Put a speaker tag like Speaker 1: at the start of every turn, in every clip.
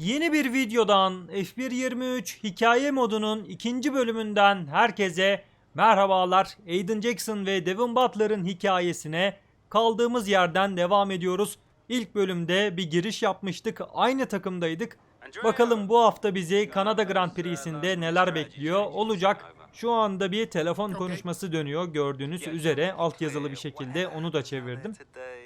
Speaker 1: Yeni bir videodan F1.23 hikaye modunun ikinci bölümünden herkese merhabalar. Aiden Jackson ve Devin Butler'ın hikayesine kaldığımız yerden devam ediyoruz. İlk bölümde bir giriş yapmıştık. Aynı takımdaydık. Bakalım bu hafta bizi Kanada Grand Prix'sinde neler bekliyor olacak. Şu anda bir telefon konuşması dönüyor gördüğünüz üzere altyazılı bir şekilde onu da çevirdim.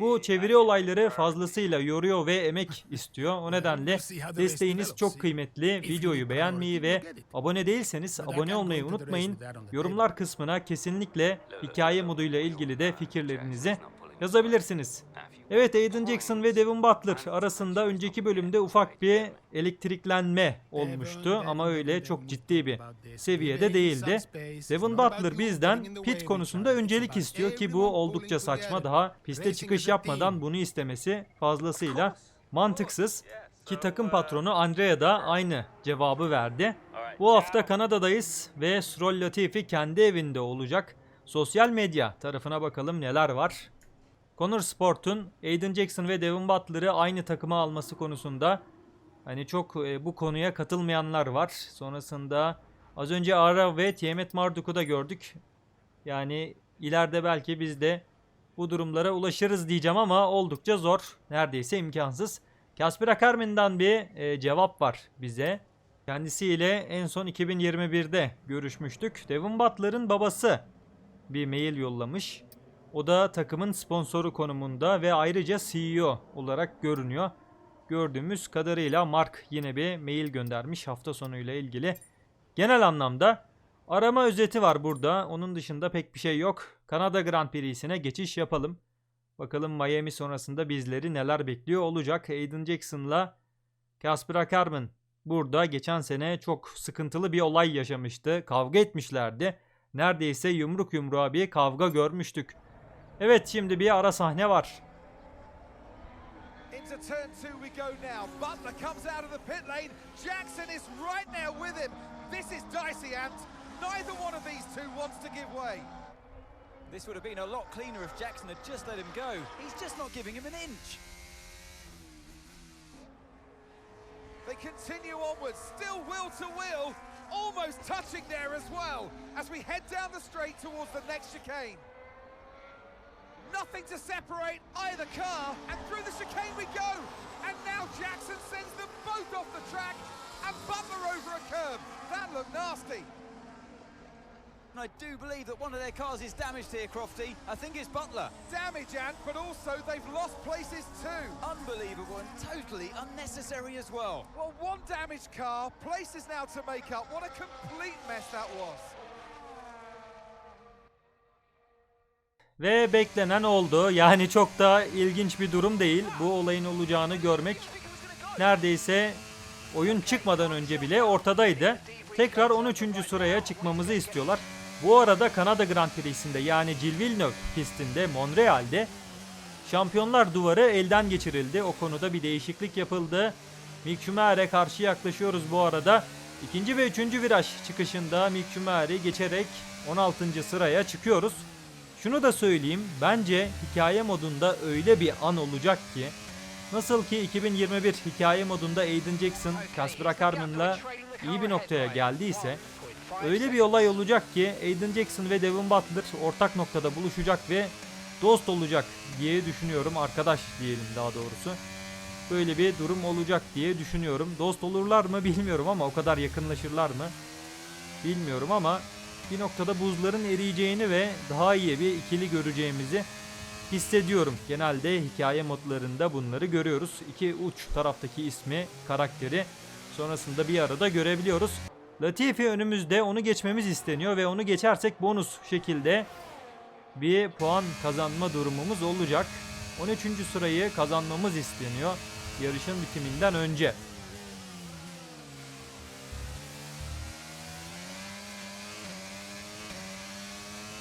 Speaker 1: Bu çeviri olayları fazlasıyla yoruyor ve emek istiyor. O nedenle desteğiniz çok kıymetli. Videoyu beğenmeyi ve abone değilseniz abone olmayı unutmayın. Yorumlar kısmına kesinlikle hikaye moduyla ilgili de fikirlerinizi yazabilirsiniz. Evet Aiden Jackson ve Devin Butler arasında önceki bölümde ufak bir elektriklenme olmuştu ama öyle çok ciddi bir seviyede değildi. Devin Butler bizden pit konusunda öncelik istiyor ki bu oldukça saçma. Daha piste çıkış yapmadan bunu istemesi fazlasıyla mantıksız. Ki takım patronu Andrea da aynı cevabı verdi. Bu hafta Kanada'dayız ve Stroll Latifi kendi evinde olacak. Sosyal medya tarafına bakalım neler var. Connor Sport'un Aiden Jackson ve Devin Butler'ı aynı takıma alması konusunda hani çok e, bu konuya katılmayanlar var. Sonrasında az önce Ara ve Tiamat Marduk'u da gördük. Yani ileride belki biz de bu durumlara ulaşırız diyeceğim ama oldukça zor. Neredeyse imkansız. Kasper Akarmin'den bir e, cevap var bize. Kendisiyle en son 2021'de görüşmüştük. Devin Butler'ın babası bir mail yollamış. O da takımın sponsoru konumunda ve ayrıca CEO olarak görünüyor. Gördüğümüz kadarıyla Mark yine bir mail göndermiş hafta sonuyla ilgili. Genel anlamda arama özeti var burada. Onun dışında pek bir şey yok. Kanada Grand Prix'sine geçiş yapalım. Bakalım Miami sonrasında bizleri neler bekliyor olacak. Aiden Jackson'la Casper Akarman burada geçen sene çok sıkıntılı bir olay yaşamıştı. Kavga etmişlerdi. Neredeyse yumruk yumruğa bir kavga görmüştük. Evet şimdi bir ara sahne var.
Speaker 2: Into turn two we go now. Butler comes out of the pit lane. Jackson is right now with him. This is dicey, Ant. Neither one of these two wants to give way.
Speaker 3: This would have been a lot cleaner if Jackson had just let him go. He's just not giving him an inch.
Speaker 2: They continue onwards, still wheel to wheel, almost touching there as well as we head down the straight towards the next chicane. Nothing to separate either car, and through the chicane we go. And now Jackson sends them both off the track, and Butler over a curb. That looked nasty.
Speaker 3: And I do believe that one of their cars is damaged here, Crofty. I think it's Butler.
Speaker 2: Damage, Ant, but also they've lost places too.
Speaker 3: Unbelievable and totally unnecessary as well.
Speaker 2: Well, one damaged car, places now to make up. What a complete mess that was.
Speaker 1: Ve beklenen oldu. Yani çok da ilginç bir durum değil. Bu olayın olacağını görmek neredeyse oyun çıkmadan önce bile ortadaydı. Tekrar 13. sıraya çıkmamızı istiyorlar. Bu arada Kanada Grand Prix'sinde yani Gilles Villeneuve pistinde Montreal'de Şampiyonlar duvarı elden geçirildi. O konuda bir değişiklik yapıldı. Mick Schumacher'e karşı yaklaşıyoruz bu arada. İkinci ve üçüncü viraj çıkışında Mick Schumacher'i geçerek 16. sıraya çıkıyoruz. Şunu da söyleyeyim. Bence hikaye modunda öyle bir an olacak ki nasıl ki 2021 hikaye modunda Aiden Jackson Casper Akarman'la iyi bir noktaya geldiyse öyle bir olay olacak ki Aiden Jackson ve Devin Butler ortak noktada buluşacak ve dost olacak diye düşünüyorum. Arkadaş diyelim daha doğrusu. Böyle bir durum olacak diye düşünüyorum. Dost olurlar mı bilmiyorum ama o kadar yakınlaşırlar mı bilmiyorum ama bir noktada buzların eriyeceğini ve daha iyi bir ikili göreceğimizi hissediyorum. Genelde hikaye modlarında bunları görüyoruz. İki uç taraftaki ismi, karakteri sonrasında bir arada görebiliyoruz. Latifi önümüzde onu geçmemiz isteniyor ve onu geçersek bonus şekilde bir puan kazanma durumumuz olacak. 13. sırayı kazanmamız isteniyor yarışın bitiminden önce.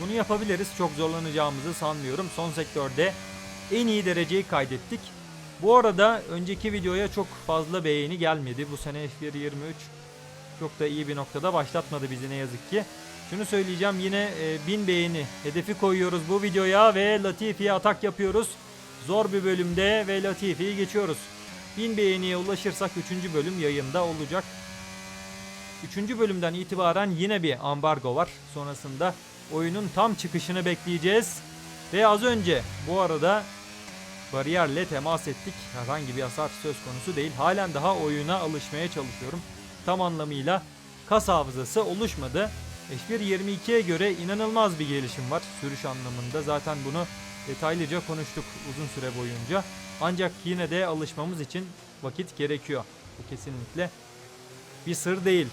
Speaker 1: Bunu yapabiliriz. Çok zorlanacağımızı sanmıyorum. Son sektörde en iyi dereceyi kaydettik. Bu arada önceki videoya çok fazla beğeni gelmedi. Bu sene F1 23 çok da iyi bir noktada başlatmadı bizi ne yazık ki. Şunu söyleyeceğim yine e, 1000 beğeni hedefi koyuyoruz bu videoya ve Latifi'ye atak yapıyoruz. Zor bir bölümde ve Latifi'yi geçiyoruz. 1000 beğeniye ulaşırsak 3. bölüm yayında olacak. 3. bölümden itibaren yine bir ambargo var. Sonrasında oyunun tam çıkışını bekleyeceğiz. Ve az önce bu arada bariyerle temas ettik. Herhangi bir hasar söz konusu değil. Halen daha oyuna alışmaya çalışıyorum. Tam anlamıyla kas hafızası oluşmadı. F1 22'ye göre inanılmaz bir gelişim var sürüş anlamında. Zaten bunu detaylıca konuştuk uzun süre boyunca. Ancak yine de alışmamız için vakit gerekiyor. Bu kesinlikle bir sır değil.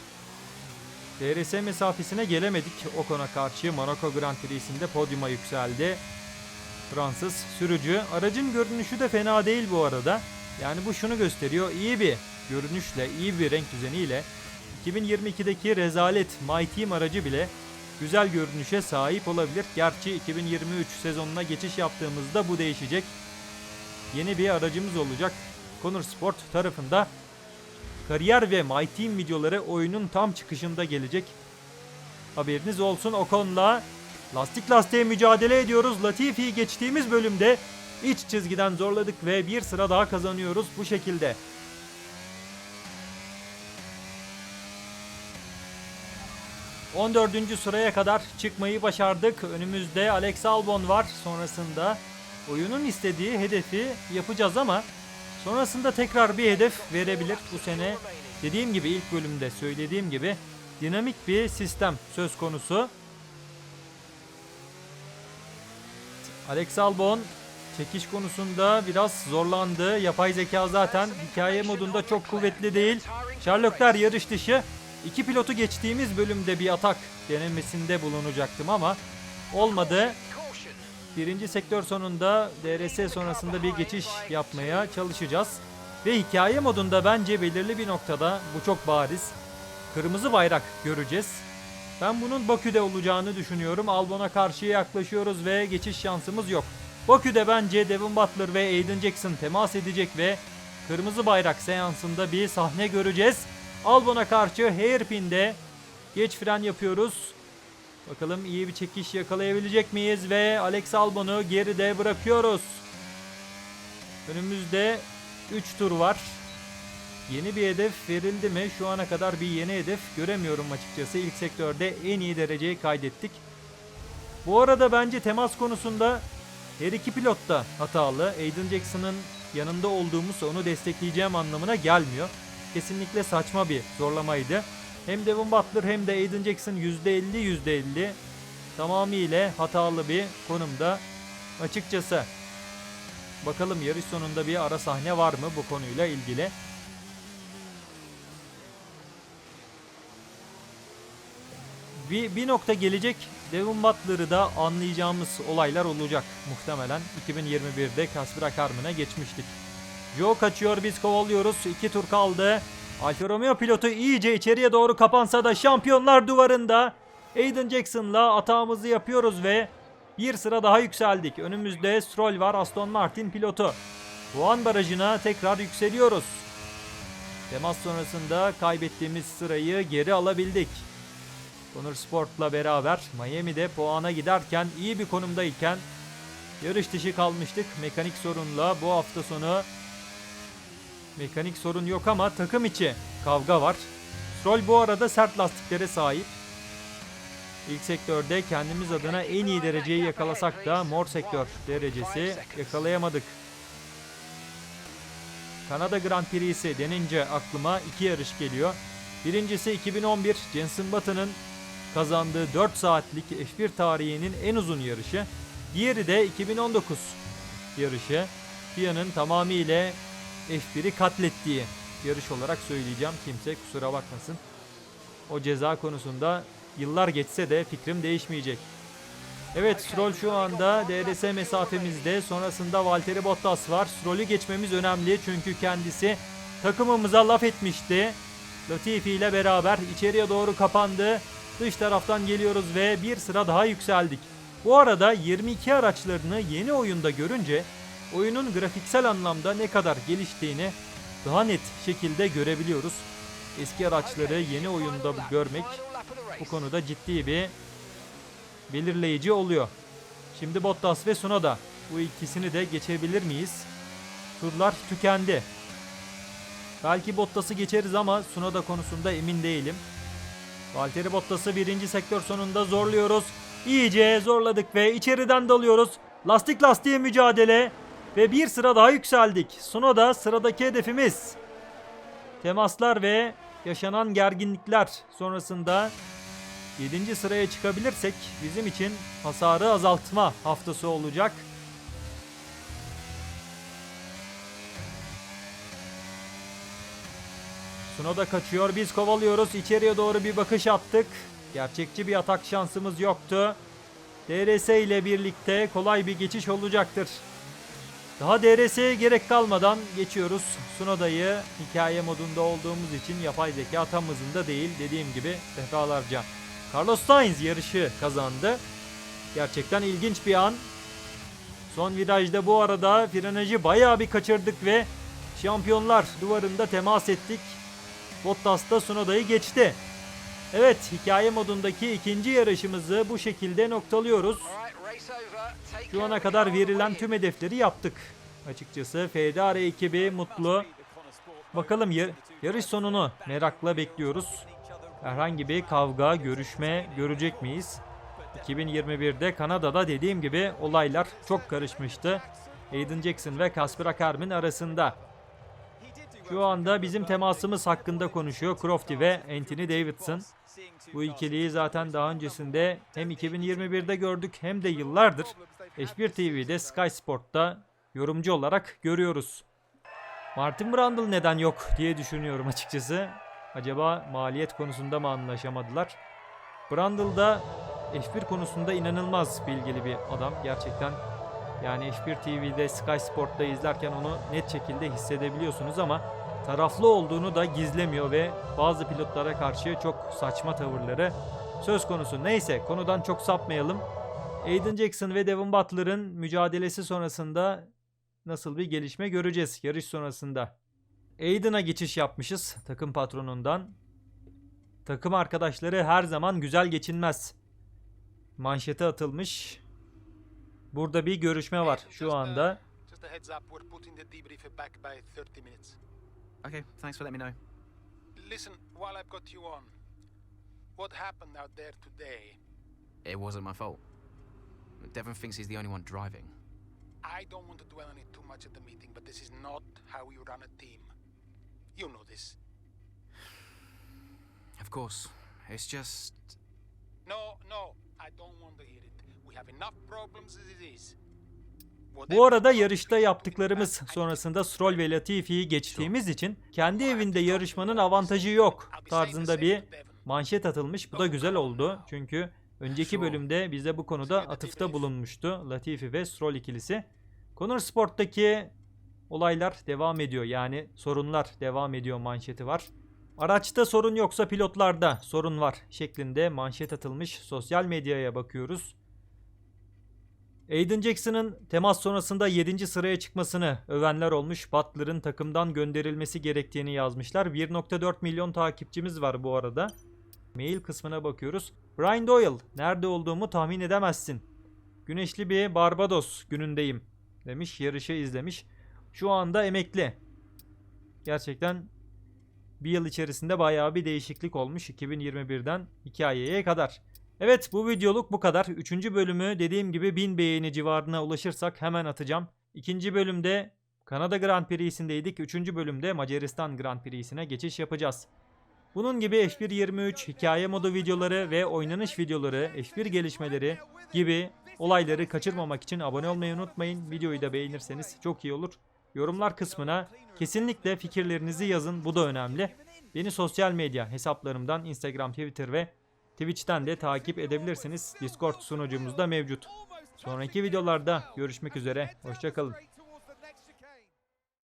Speaker 1: DRS mesafesine gelemedik Ocon'a karşı Monaco Grand Prix'sinde podyuma yükseldi. Fransız sürücü. Aracın görünüşü de fena değil bu arada. Yani bu şunu gösteriyor. iyi bir görünüşle, iyi bir renk düzeniyle 2022'deki rezalet My Team aracı bile güzel görünüşe sahip olabilir. Gerçi 2023 sezonuna geçiş yaptığımızda bu değişecek. Yeni bir aracımız olacak. Conor Sport tarafında kariyer ve My Team videoları oyunun tam çıkışında gelecek. Haberiniz olsun Ocon'la lastik lastiğe mücadele ediyoruz. Latifi'yi geçtiğimiz bölümde iç çizgiden zorladık ve bir sıra daha kazanıyoruz bu şekilde. ...14. sıraya kadar çıkmayı başardık. Önümüzde Alex Albon var. Sonrasında oyunun istediği hedefi yapacağız ama... ...sonrasında tekrar bir hedef verebilir bu sene. Dediğim gibi ilk bölümde söylediğim gibi... ...dinamik bir sistem söz konusu. Alex Albon çekiş konusunda biraz zorlandı. Yapay zeka zaten hikaye modunda çok kuvvetli değil. Sherlockler yarış dışı. İki pilotu geçtiğimiz bölümde bir atak denemesinde bulunacaktım ama olmadı. Birinci sektör sonunda DRS sonrasında bir geçiş yapmaya çalışacağız. Ve hikaye modunda bence belirli bir noktada bu çok bariz. Kırmızı bayrak göreceğiz. Ben bunun Bakü'de olacağını düşünüyorum. Albon'a karşı yaklaşıyoruz ve geçiş şansımız yok. Bakü'de bence Devin Butler ve Aiden Jackson temas edecek ve kırmızı bayrak seansında bir sahne göreceğiz. Albon'a karşı hairpin'de geç fren yapıyoruz. Bakalım iyi bir çekiş yakalayabilecek miyiz ve Alex Albon'u geride bırakıyoruz. Önümüzde 3 tur var. Yeni bir hedef verildi mi? Şu ana kadar bir yeni hedef göremiyorum açıkçası. İlk sektörde en iyi dereceyi kaydettik. Bu arada bence temas konusunda her iki pilot da hatalı. Aiden Jackson'ın yanında olduğumuz onu destekleyeceğim anlamına gelmiyor. Kesinlikle saçma bir zorlamaydı. Hem Devin Butler hem de Aiden Jackson %50 %50 tamamıyla hatalı bir konumda. Açıkçası bakalım yarış sonunda bir ara sahne var mı bu konuyla ilgili. bir, bir nokta gelecek. Devin Butler'ı da anlayacağımız olaylar olacak muhtemelen. 2021'de Kasper Akarman'a geçmiştik. Joe kaçıyor biz kovalıyoruz. İki tur kaldı. Alfa Romeo pilotu iyice içeriye doğru kapansa da şampiyonlar duvarında. Aiden Jackson'la atağımızı yapıyoruz ve bir sıra daha yükseldik. Önümüzde Stroll var Aston Martin pilotu. Puan barajına tekrar yükseliyoruz. Temas sonrasında kaybettiğimiz sırayı geri alabildik. Conor Sport'la beraber Miami'de puana giderken iyi bir konumdayken yarış dışı kalmıştık. Mekanik sorunla bu hafta sonu mekanik sorun yok ama takım içi kavga var. Stroll bu arada sert lastiklere sahip. İlk sektörde kendimiz adına en iyi dereceyi yakalasak da mor sektör derecesi yakalayamadık. Kanada Grand Prix'si denince aklıma iki yarış geliyor. Birincisi 2011 Jenson Button'ın kazandığı 4 saatlik F1 tarihinin en uzun yarışı. Diğeri de 2019 yarışı. FIA'nın tamamıyla F1'i katlettiği yarış olarak söyleyeceğim. Kimse kusura bakmasın. O ceza konusunda yıllar geçse de fikrim değişmeyecek. Evet Stroll şu anda DRS mesafemizde. Sonrasında Valtteri Bottas var. Stroll'ü geçmemiz önemli çünkü kendisi takımımıza laf etmişti. Latifi ile beraber içeriye doğru kapandı. Dış taraftan geliyoruz ve bir sıra daha yükseldik. Bu arada 22 araçlarını yeni oyunda görünce oyunun grafiksel anlamda ne kadar geliştiğini daha net şekilde görebiliyoruz. Eski araçları yeni oyunda görmek bu konuda ciddi bir belirleyici oluyor. Şimdi Bottas ve Sunoda bu ikisini de geçebilir miyiz? Turlar tükendi. Belki Bottas'ı geçeriz ama Sunoda konusunda emin değilim. Valtteri Bottas'ı birinci sektör sonunda zorluyoruz. İyice zorladık ve içeriden dalıyoruz. Lastik lastiğe mücadele ve bir sıra daha yükseldik. Sunoda sıradaki hedefimiz. Temaslar ve yaşanan gerginlikler sonrasında 7. sıraya çıkabilirsek bizim için hasarı azaltma haftası olacak. Sunoda kaçıyor. Biz kovalıyoruz. İçeriye doğru bir bakış attık. Gerçekçi bir atak şansımız yoktu. DRS ile birlikte kolay bir geçiş olacaktır. Daha DRS'ye gerek kalmadan geçiyoruz. Sunoda'yı hikaye modunda olduğumuz için yapay zeka tam hızında değil dediğim gibi defalarca. Carlos Sainz yarışı kazandı. Gerçekten ilginç bir an. Son virajda bu arada frenajı bayağı bir kaçırdık ve şampiyonlar duvarında temas ettik. Bottas da Sunoda'yı geçti. Evet hikaye modundaki ikinci yarışımızı bu şekilde noktalıyoruz. Şu ana kadar verilen tüm hedefleri yaptık. Açıkçası Ferrari ekibi mutlu. Bakalım yar- yarış sonunu merakla bekliyoruz. Herhangi bir kavga, görüşme görecek miyiz? 2021'de Kanada'da dediğim gibi olaylar çok karışmıştı. Aiden Jackson ve Kasper Akarmin arasında. Şu anda bizim temasımız hakkında konuşuyor Crofty ve Anthony Davidson. Bu ikiliyi zaten daha öncesinde hem 2021'de gördük hem de yıllardır H1 TV'de Sky Sport'ta yorumcu olarak görüyoruz. Martin Brundle neden yok diye düşünüyorum açıkçası. Acaba maliyet konusunda mı anlaşamadılar? Brundle da F1 konusunda inanılmaz bilgili bir adam gerçekten. Yani F1 TV'de Sky Sport'ta izlerken onu net şekilde hissedebiliyorsunuz ama taraflı olduğunu da gizlemiyor ve bazı pilotlara karşı çok saçma tavırları söz konusu. Neyse konudan çok sapmayalım. Aiden Jackson ve Devin Butler'ın mücadelesi sonrasında nasıl bir gelişme göreceğiz yarış sonrasında. Aiden'a geçiş yapmışız takım patronundan. Takım arkadaşları her zaman güzel geçinmez. Manşete atılmış. Burada bir görüşme var şu uh, anda.
Speaker 4: Just a heads up, we're putting the debrief back by 30 minutes.
Speaker 5: Okay, thanks for letting me know.
Speaker 4: Listen, while I've got you on, what happened out there today?
Speaker 5: It wasn't my fault. Devon thinks he's the only one driving.
Speaker 4: I don't want to dwell on it too much at the meeting, but this is not how we run a team. You know this.
Speaker 5: Of course. It's just.
Speaker 4: No, no, I don't want to hear it.
Speaker 1: Bu arada yarışta yaptıklarımız sonrasında Stroll ve Latifi'yi geçtiğimiz için kendi evinde yarışmanın avantajı yok tarzında bir manşet atılmış. Bu da güzel oldu. Çünkü önceki bölümde bize bu konuda atıfta bulunmuştu Latifi ve Stroll ikilisi. Conor Sport'taki olaylar devam ediyor. Yani sorunlar devam ediyor manşeti var. Araçta sorun yoksa pilotlarda sorun var şeklinde manşet atılmış. Sosyal medyaya bakıyoruz. Aiden Jackson'ın temas sonrasında 7. sıraya çıkmasını övenler olmuş. Butler'ın takımdan gönderilmesi gerektiğini yazmışlar. 1.4 milyon takipçimiz var bu arada. Mail kısmına bakıyoruz. Brian Doyle, nerede olduğumu tahmin edemezsin. Güneşli bir Barbados günündeyim demiş. Yarışı izlemiş. Şu anda emekli. Gerçekten bir yıl içerisinde bayağı bir değişiklik olmuş 2021'den hikayeye kadar. Evet bu videoluk bu kadar. Üçüncü bölümü dediğim gibi 1000 beğeni civarına ulaşırsak hemen atacağım. İkinci bölümde Kanada Grand Prix'sindeydik. Üçüncü bölümde Macaristan Grand Prix'sine geçiş yapacağız. Bunun gibi F1.23 hikaye modu videoları ve oynanış videoları, F1 gelişmeleri gibi olayları kaçırmamak için abone olmayı unutmayın. Videoyu da beğenirseniz çok iyi olur. Yorumlar kısmına kesinlikle fikirlerinizi yazın. Bu da önemli. Beni sosyal medya hesaplarımdan Instagram, Twitter ve Twitch'ten de takip edebilirsiniz. Discord sunucumuz da mevcut. Sonraki videolarda görüşmek üzere. Hoşçakalın.